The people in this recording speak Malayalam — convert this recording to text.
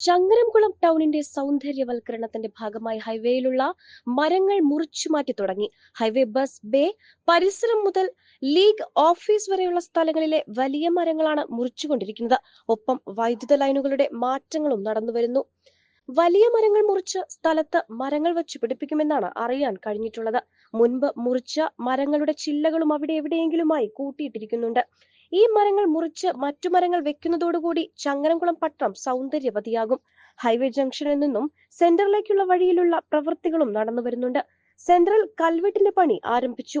ചങ്ങരംകുളം ടൗണിന്റെ സൗന്ദര്യവൽക്കരണത്തിന്റെ ഭാഗമായി ഹൈവേയിലുള്ള മരങ്ങൾ മുറിച്ചു മാറ്റി തുടങ്ങി. ഹൈവേ ബസ് ബേ പരിസരം മുതൽ ലീഗ് ഓഫീസ് വരെയുള്ള സ്ഥലങ്ങളിലെ വലിയ മരങ്ങളാണ് മുറിച്ചുകൊണ്ടിരിക്കുന്നത്. ഒപ്പം വൈദ്യുത ലൈനുകളുടെ മാറ്റങ്ങളും നടന്നുവരുന്നു വലിയ മരങ്ങൾ മുറിച്ച് സ്ഥലത്ത് മരങ്ങൾ വെച്ച് പിടിപ്പിക്കുമെന്നാണ് അറിയാൻ കഴിഞ്ഞിട്ടുള്ളത്. മുൻപ് മുറിച്ച മരങ്ങളുടെ ചില്ലകളും അവിടെ എവിടെയെങ്കിലുമായി കൂട്ടിയിട്ടിരിക്കുന്നുണ്ട്. ഈ മരങ്ങൾ മുറിച്ച് മറ്റു മരങ്ങൾ വെക്കുന്നതോടുകൂടി ചങ്ങരംകുളം പട്ടണം സൗന്ദര്യവതിയാകും. ഹൈവേ ജംഗ്ഷനിൽ നിന്നും സെന്ററിലേക്കുള്ള വഴിയിലുള്ള പ്രവൃത്തികളും നടന്നു വരുന്നുണ്ട്. സെൻട്രൽ കൽവെട്ടിന്റെ പണി ആരംഭിച്ചു.